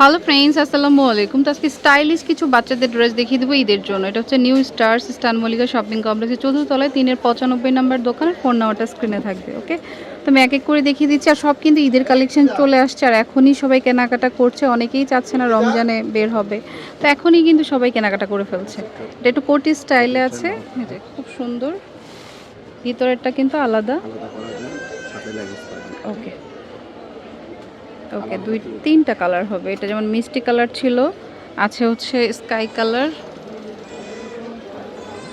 Hello friends আসসালামু আলাইকুম। তো আজকে স্টাইলিশ কিছু বাচ্চাদের ড্রেস দেখিয়ে দেবো ঈদের জন্য। এটা হচ্ছে নিউ স্টার্স স্টান মল্লিকা শপিং কমপ্লেক্সের চতুর্থতলায় তিনের পঁচানব্বই নাম্বার দোকানের ফোন নাম্বারটা স্ক্রিনে থাকবে ওকে তো আমি এক এক করে দেখিয়ে দিচ্ছি আর সব কিন্তু ঈদের কালেকশন চলে আসছে আর এখনই সবাই কেনাকাটা করছে। অনেকেই চাচ্ছে না রমজানে বের হবে। তো এখনই কিন্তু সবাই কেনাকাটা করে ফেলছে। এটা একটু কোটি স্টাইলে আছে। খুব সুন্দর। ভিতরেরটা কিন্তু আলাদা। ওকে ওকে, দুই, তিনটা কালার হবে। এটা যেমন মিষ্টি কালার ছিল, আছে হচ্ছে স্কাই কালার,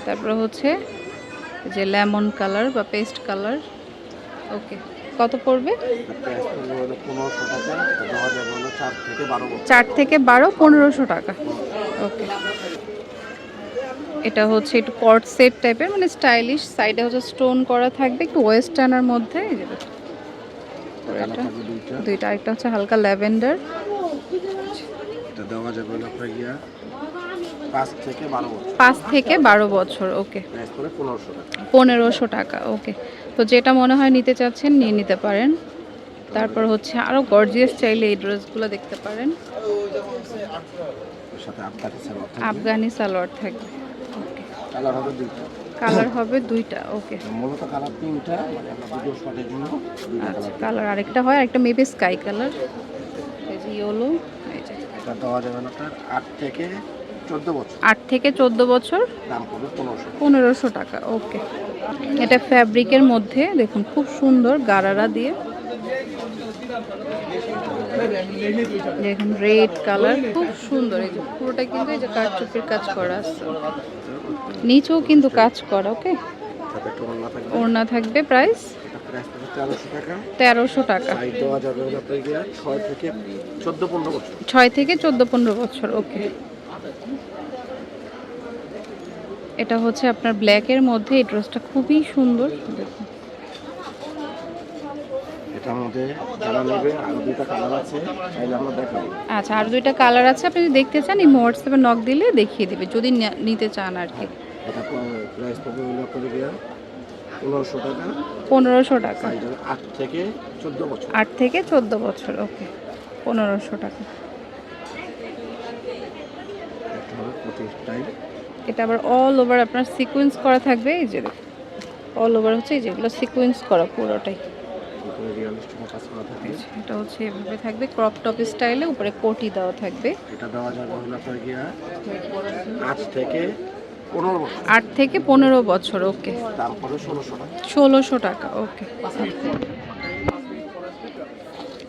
তারপরে হচ্ছে যে লেমন কালার বা পেস্ট কালার। ওকে, কত পড়বে? চার থেকে বারো, পনেরোশো টাকা। ওকে, এটা হচ্ছে একটু কট সেট টাইপের মানে স্টাইলিশ, সাইডে হচ্ছে স্টোন করা থাকবে, একটু ওয়েস্টার্নের মধ্যে এই যে দেখুন। কালার এটা দুইটা একটা হচ্ছে হালকা ল্যাভেন্ডার। এটা দেওয়া যাবে আপনার গিয়া পাঁচ থেকে বারো বছর। ওকে। পনেরোশো টাকা। ওকে। তো যেটা মনে হয় নিতে চাচ্ছেন নিয়ে নিতে পারেন। তারপর হচ্ছে আরও গর্জিয়াস চাইলে এই ড্রেসগুলো দেখতে পারেন। আফগানি সালোয়ার থাকবে। ওকে। কালার হবে দুইটা ওকে মূলত কালার তিনটা মানে আমরা ভিডিও শটের জন্য আচ্ছা কালার আরেকটা হয় আরেকটা মেবি স্কাই কালার এই যে ইয়েলো এই যে এটা দেওয়া যাবে হলো আপনার আট থেকে চোদ্দ বছর। আট থেকে চোদ্দ বছর? দাম পড়বে পনেরোশো পনেরোশো টাকা ওকে এটা ফ্যাব্রিকের মধ্যে দেখুন খুব সুন্দর গারারা দিয়ে। দেখুন রেড কালার খুব সুন্দর এই যে পুরোটা কিন্তু এই যে কাঠচুপির কাজ করা আছে। নিচেও কিন্তু কাজ করা, ওকে? ওড়না থাকবে প্রাইস তেরোশো টাকা। ছয় থেকে চোদ্দ পনেরো বছর, ওকে। এটা হচ্ছে আপনার ব্ল্যাকের মধ্যে, এই ড্রেসটা খুবই সুন্দর। আচ্ছা আর দুইটা কালার আছে, আপনি দেখতে চান, এই হোয়াটসঅ্যাপে নক দিলে দেখিয়ে দেবে, যদি নিতে চান আর কি। এটা প্রাইস পড়বে হলো আপনাদের পনেরোশো টাকা। পনেরোশো টাকা। আট থেকে চোদ্দ বছর। আট থেকে চোদ্দ বছর ওকে পনেরোশো টাকা। এটা আবার অল ওভার আপনার সিকোয়েন্স করা থাকবে এই যে অল ওভার হচ্ছে এই যেগুলো সিকোয়েন্স করা পুরোটাই। থাকে এটা হচ্ছে এভাবে থাকবে ক্রপ টপ স্টাইলে উপরে কোটি দেওয়া থাকবে। এটা দেওয়া যাবে হলো আপনার গিয়া আট থেকে আট থেকে পনেরো বছর ওকে। ষোলোশো টাকা। ওকে।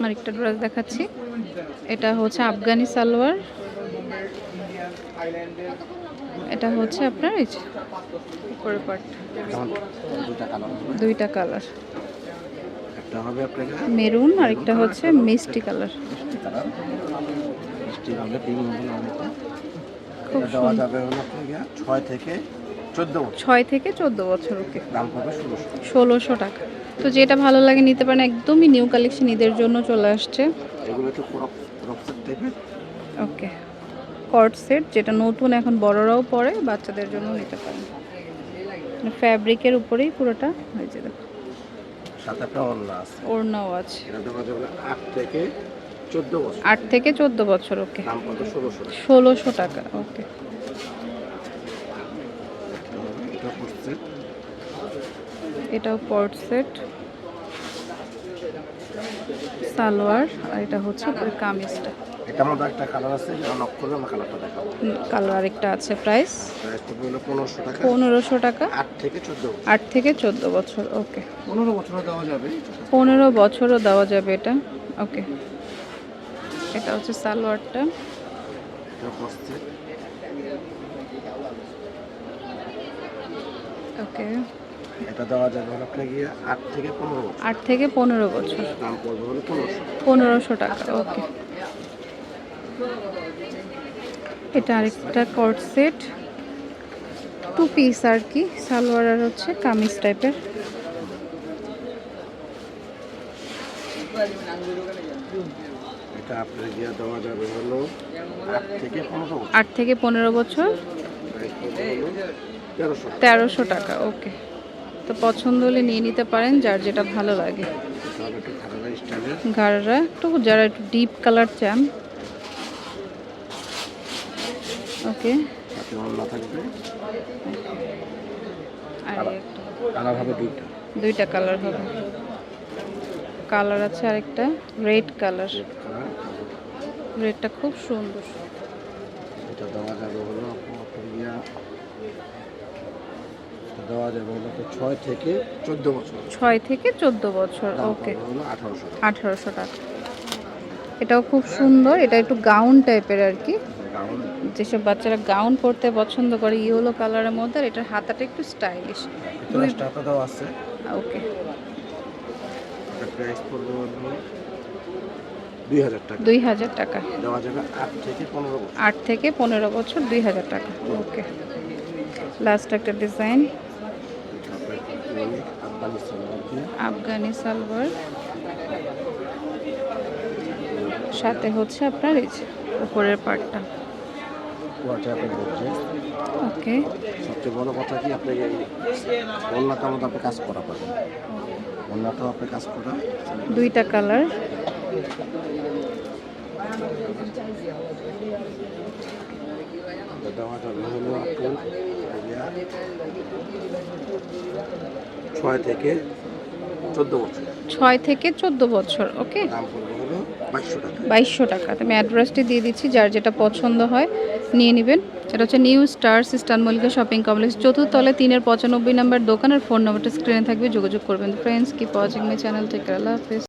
আরেকটা ড্রেস দেখাচ্ছি। এটা হচ্ছে আফগানি সালোয়ার। এটা হচ্ছে আপনার এই যে উপরের দুইটা কালার মেরুন আরেকটা হচ্ছে মিষ্টি কালার মিষ্টি কালার মিষ্টি হবে পিঙ্ক হবে অনেকটা খুব দেওয়া যাবে হলো ছয় থেকে চোদ্দ বছর। ছয় থেকে চোদ্দ বছর ওকে। দাম পড়বে ষোলোশো। ষোলোশো টাকা। তো যেটা ভালো লাগে নিতে পারেন একদমই নিউ কালেকশন ঈদের জন্য চলে আসছে। এগুলো একটু ওকে। কট সেট যেটা নতুন এখন বড়রাও পরে বাচ্চাদের জন্য নিতে পারেন। ফ্যাব্রিকের উপরেই পুরোটা হয়ে যাবে। সাথে একটা অন্য আছে। ওড়নাও আছে। আট থেকে আট থেকে চোদ্দ বছর ওকে। ষোলোশো টাকা। ওকে। এটাও কট সেট। সালোয়ার আর এটা হচ্ছে কামিজটা। মধ্যে একটা কালার আছে যেটা নক করলে আমরা কালারটা দেখাবো। কালার আরেকটা আছে প্রাইস প্রাইস হলো পনেরোশো টাকা। থেকে থেকে চোদ্দ বছর ওকে। পনেরো বছরও দেওয়া যাবে। পনেরো বছরও দেওয়া যাবে এটা ওকে। এটা হচ্ছে সালোয়ারটা। ওকে। এটা দেওয়া যাবে হলো আপনার গিয়ে আট থেকে পনেরো বছর। আট থেকে পনেরো বছর। দাম পড়বে হলো পনেরোশো। পনেরোশো টাকা ওকে। এটা আরেকটা কট সেট। টু পিস আর কি সালোয়ার আর হচ্ছে কামিজ টাইপের। এটা আপনার গিয়ে দেওয়া যাবে হলো আট থেকে পনেরো বছর। আট থেকে পনেরো বছর? প্রাইস পড়বে হলো তেরোশো টাকা ওকে। তো পছন্দ হলে নিয়ে নিতে পারেন যার যেটা ভালো লাগে। হবে একটু যারা একটু ডিপ কালার চান। ওকে। দুইটা। কালার হবে। কালার আছে আরেকটা রেড কালার। Red colour. রেডটা খুব সুন্দর। এটা দেওয়া যাবে হলো আপনার গিয়া এটা দেওয়া যাবে হলো আপনার ছয় থেকে চোদ্দ বছর। ছয় থেকে চোদ্দ বছর ওকে। আঠারোশো টাকা। এটাও খুব সুন্দর এটা একটু গাউন টাইপের আর কি। যেসব বাচ্চারা গাউন পরতে পছন্দ করে ইয়েলো কালারের মধ্যে আর এটার হাতাটা একটু স্টাইলিশ ওকে। প্রাইস পড়বে দুই হাজার টাকা। দুই হাজার টাকা। দেওয়া যাবে আট থেকে পনেরো বছর। আট থেকে পনেরো বছর দুই হাজার টাকা। ওকে। লাস্ট একটা ডিজাইন আফগানি সালোয়ার সাথে হচ্ছে আপনার এই যে উপরের পার্টটা ওকে সবচেয়ে বড় কথা কি আপনি এই অন্যটার মধ্যে আপনি কাজ করা পাবেন অন্যটাও আপনি কাজ করা দুইটা কালার। ছয় থেকে চোদ্দ বছর। ছয় থেকে চোদ্দ বছর ওকে? বাইশশো টাকা। বাইশশো টাকা। তো আমি অ্যাড্রেসটি দিয়ে দিচ্ছি যার যেটা পছন্দ হয় নিয়ে নেবেন। সেটা হচ্ছে নিউ স্টার সিস্টান মল্লিকা শপিং কমপ্লেক্স চতুর্থলে তিনের পঁচানব্বই নাম্বার দোকানের ফোন নাম্বারটা স্ক্রিনে থাকবে, যোগাযোগ করবেন। ফ্রেন্ডস কি ওয়াচিং মাই চ্যানেল থেকে আল্লাহ হাফিজ।